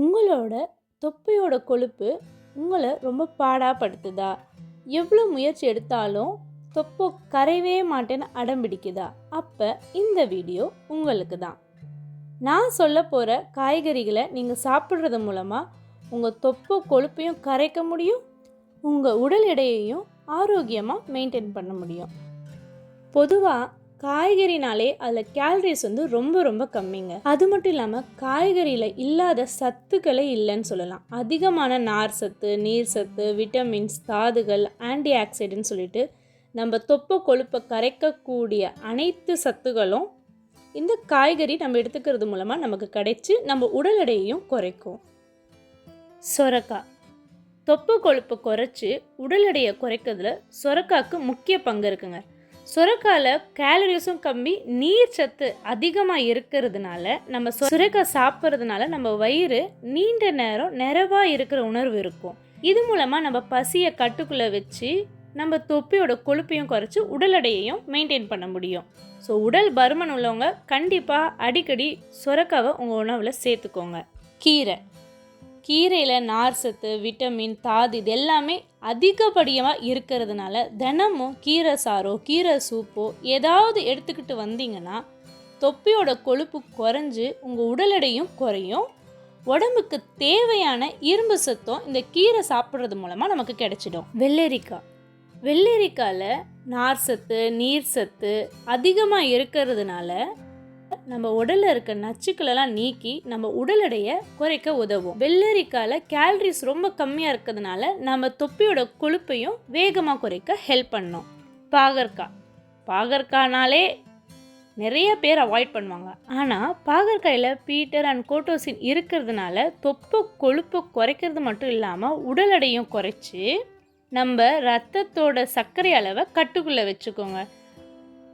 உங்களோட தொப்பையோட கொழுப்பு உங்களை ரொம்ப பாடாப்படுத்துதா? எவ்வளோ முயற்சி எடுத்தாலும் தொப்பை கரையவே மாட்டேன்னு அடம்பிடிக்குதா அப்போ இந்த வீடியோ உங்களுக்கு தான். நான் சொல்ல போகிற காய்கறிகளை நீங்கள் சாப்பிட்றது மூலமாக உங்கள் தொப்பை கொழுப்பையும் கரைக்க முடியும் உங்கள் உடல் எடையையும் ஆரோக்கியமாக மெயின்டைன் பண்ண முடியும். பொதுவாக காய்கறினாலே அதில் கேலரிஸ் வந்து ரொம்ப ரொம்ப கம்மிங்க. அது மட்டும் இல்லாமல் காய்கறியில் இல்லாத சத்துக்களே இல்லைன்னு சொல்லலாம். அதிகமான நார் சத்து நீர் சத்து விட்டமின்ஸ் தாதுகள் ஆன்டி ஆக்சிடென்ட் சொல்லிட்டு நம்ம தொப்பை கொழுப்பை கரைக்கக்கூடிய அனைத்து சத்துகளும் இந்த காய்கறி நம்ம எடுத்துக்கிறது மூலமாக நமக்கு கிடைச்சி நம்ம உடல் எடையையும் குறைக்கும். சொரக்காய். தொப்பை கொழுப்பை குறைச்சி உடல் எடையை குறைக்கிறதுல சொரக்காய்க்கு முக்கிய பங்கு இருக்குங்க. சுரக்காயில் கேலரிஸும் கம்மி நீர் சத்து அதிகமாக இருக்கிறதுனால நம்ம சுரக்காய் சாப்பிட்றதுனால நம்ம வயிறு நீண்ட நேரம் நிறைவாக இருக்கிற உணர்வு இருக்கும். இது மூலமாக நம்ம பசியை கட்டுக்குள்ளே வச்சு நம்ம தொப்பியோட கொழுப்பையும் குறைச்சி உடல் எடையையும் மெயின்டைன் பண்ண முடியும். ஸோ உடல் பருமன் உள்ளவங்க கண்டிப்பாக அடிக்கடி சுரக்காவை உங்கள் உணவில் சேர்த்துக்கோங்க. கீரை. கீரையில் நார் சத்து விட்டமின் தாது இது எல்லாமே அதிகப்படியாக இருக்கிறதுனால தினமும் கீரை சாரோ கீரை சூப்போ ஏதாவது எடுத்துக்கிட்டு வந்தீங்கன்னா தொப்பியோட கொழுப்பு குறைஞ்சு உங்கள் உடல் எடையும் குறையும். உடம்புக்கு தேவையான இரும்பு சத்தும் இந்த கீரை சாப்பிட்றது மூலமாக நமக்கு கிடைச்சிடும். வெள்ளரிக்காய். வெள்ளரிக்காயில் நார் சத்து நீர் சத்து அதிகமாக இருக்கிறதுனால நம்ம உடல்ல இருக்க நச்சுக்களெல்லாம் நீக்கி நம்ம உடல் எடையை குறைக்க உதவும். வெள்ளரிக்காயில் கேலரிஸ் ரொம்ப கம்மியாக இருக்கிறதுனால நம்ம தொப்பியோட கொழுப்பையும் வேகமாக குறைக்க ஹெல்ப் பண்ணும். பாகற்காய். பாகற்காய்னாலே நிறைய பேர் அவாய்ட் பண்ணுவாங்க. ஆனால் பாகற்காயில் பீட்டர் அண்ட் கோட்டோசின் இருக்கிறதுனால தொப்பை கொழுப்பை குறைக்கிறது மட்டும் இல்லாமல் உடல் எடையும் குறைச்சி நம்ம ரத்தத்தோட சர்க்கரை அளவை கட்டுக்குள்ளே வச்சுக்கோங்க.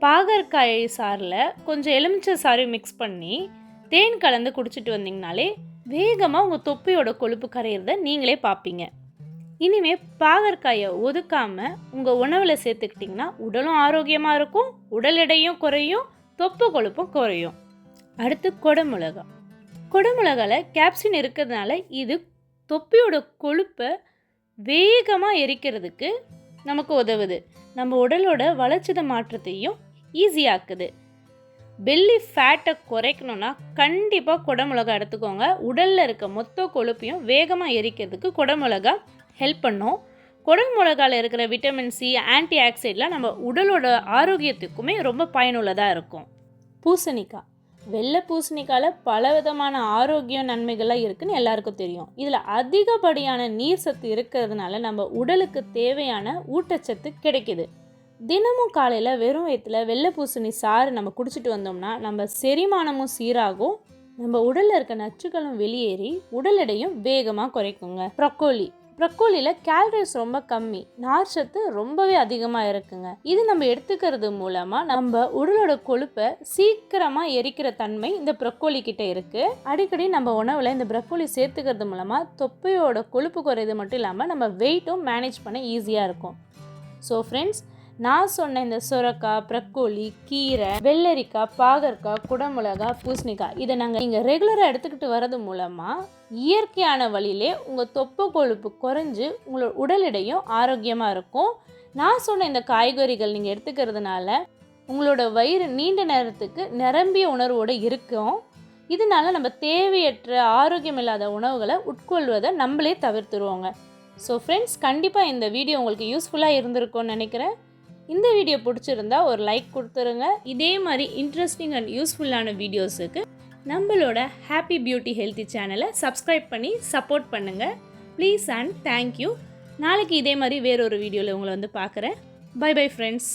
பாகற்காய் சாறில் கொஞ்சம் எலுமிச்சை சாறையும் மிக்ஸ் பண்ணி தேன் கலந்து குடிச்சிட்டு வந்தீங்கனாலே வேகமாக உங்கள் தொப்பையோட கொழுப்பு கரையிறத நீங்களே பார்ப்பீங்க இனிமே பாகற்காயை ஒதுக்காமல் உங்கள் உணவில் சேர்த்துக்கிட்டிங்கன்னா உடலும் ஆரோக்கியமாக இருக்கும் உடல் எடையும் குறையும் தொப்பு கொழுப்பும் குறையும். அடுத்து கொடமிளகா கொடமிளகால கேப்சின் இருக்கிறதுனால இது தொப்பியோட கொழுப்பை வேகமாக எரிக்கிறதுக்கு நமக்கு உதவுது. நம்ம உடலோட வளர்ச்சித மாற்றத்தையும் ஈஸியாக்குது. பெல்லி ஃபேட்டை குறைக்கணும்னா கண்டிப்பாக குடமிளகா எடுத்துக்கோங்க. உடலில் இருக்க மொத்த கொழுப்பையும் வேகமாக எரிக்கிறதுக்கு குடமிளகா ஹெல்ப் பண்ணும். குடல் மிளகாவில் இருக்கிற விட்டமின் சி ஆன்டி ஆக்சைட்லாம் நம்ம உடலோட ஆரோக்கியத்துக்குமே ரொம்ப பயனுள்ளதாக இருக்கும். பூசணிக்காய். வெள்ளை பூசணிக்காயில் பல விதமான ஆரோக்கிய நன்மைகள்லாம் இருக்குதுன்னு எல்லாருக்கும் தெரியும். இதில் அதிகப்படியான நீர் சத்து இருக்கிறதுனால நம்ம உடலுக்கு தேவையான ஊட்டச்சத்து கிடைக்குது. தினமும் காலையில் வெறும் வயிற்றில் வெள்ளை பூசணி சாறு நம்ம குடிச்சிட்டு வந்தோம்னா நம்ம செரிமானமும் சீராகும். நம்ம உடலில் இருக்க நச்சுக்களும் வெளியேறி உடல் எடையும் வேகமாக குறைக்குங்க. ப்ரொக்கோலி. ப்ரொக்கோலியில் கேலரிஸ் ரொம்ப கம்மி. நார் சத்து ரொம்பவே அதிகமாக இருக்குங்க. இது நம்ம எடுத்துக்கிறது மூலமாக நம்ம உடலோட கொழுப்பை சீக்கிரமாக எரிக்கிற தன்மை இந்த ப்ரொக்கோலி கிட்ட இருக்குது அடிக்கடி நம்ம உணவில் இந்த ப்ரொக்கோலி சேர்த்துக்கிறது மூலமாக தொப்பையோட கொழுப்பு குறையது மட்டும் இல்லாமல் நம்ம வெயிட்டும் மேனேஜ் பண்ண ஈஸியாக இருக்கும். ஸோ ஃப்ரெண்ட்ஸ் நான் சொன்ன இந்த சுரக்காய் ப்ரக்கோலி கீரை வெள்ளரிக்காய் பாகற்காய் குடமிளகா பூசணிக்காய் இதை நாங்கள் நீங்கள் ரெகுலராக எடுத்துக்கிட்டு வர்றது மூலமாக இயற்கையான வழியிலே உங்கள் தொப்பை கொழுப்பு குறைஞ்சு உங்களோட உடல் எடையும் ஆரோக்கியமாக இருக்கும். நான் சொன்ன இந்த காய்கறிகள் நீங்கள் எடுத்துக்கிறதுனால உங்களோட வயிறு நீண்ட நேரத்துக்கு நிரம்பிய உணர்வோடு இருக்கும். இதனால நம்ம தேவையற்ற ஆரோக்கியம் இல்லாத உணவுகளை உட்கொள்வதை நம்மளே தவிர்த்துருவோங்க. ஸோ ஃப்ரெண்ட்ஸ் கண்டிப்பாக இந்த வீடியோ உங்களுக்கு யூஸ்ஃபுல்லாக இருந்திருக்கும்னு நினைக்கிறேன். இந்த வீடியோ பிடிச்சிருந்தா ஒரு லைக் கொடுத்துருங்க. இதே மாதிரி இன்ட்ரெஸ்டிங் அண்ட் யூஸ்ஃபுல்லான வீடியோஸுக்கு நம்மளோட ஹாப்பி பியூட்டி ஹெல்த்தி சேனலை சப்ஸ்கிரைப் பண்ணி சப்போர்ட் பண்ணுங்கள் ப்ளீஸ் அண்ட் தேங்க்யூ நாளைக்கு இதே மாதிரி வேறொரு வீடியோவில் உங்களை வந்து பார்க்குறேன். By bye friends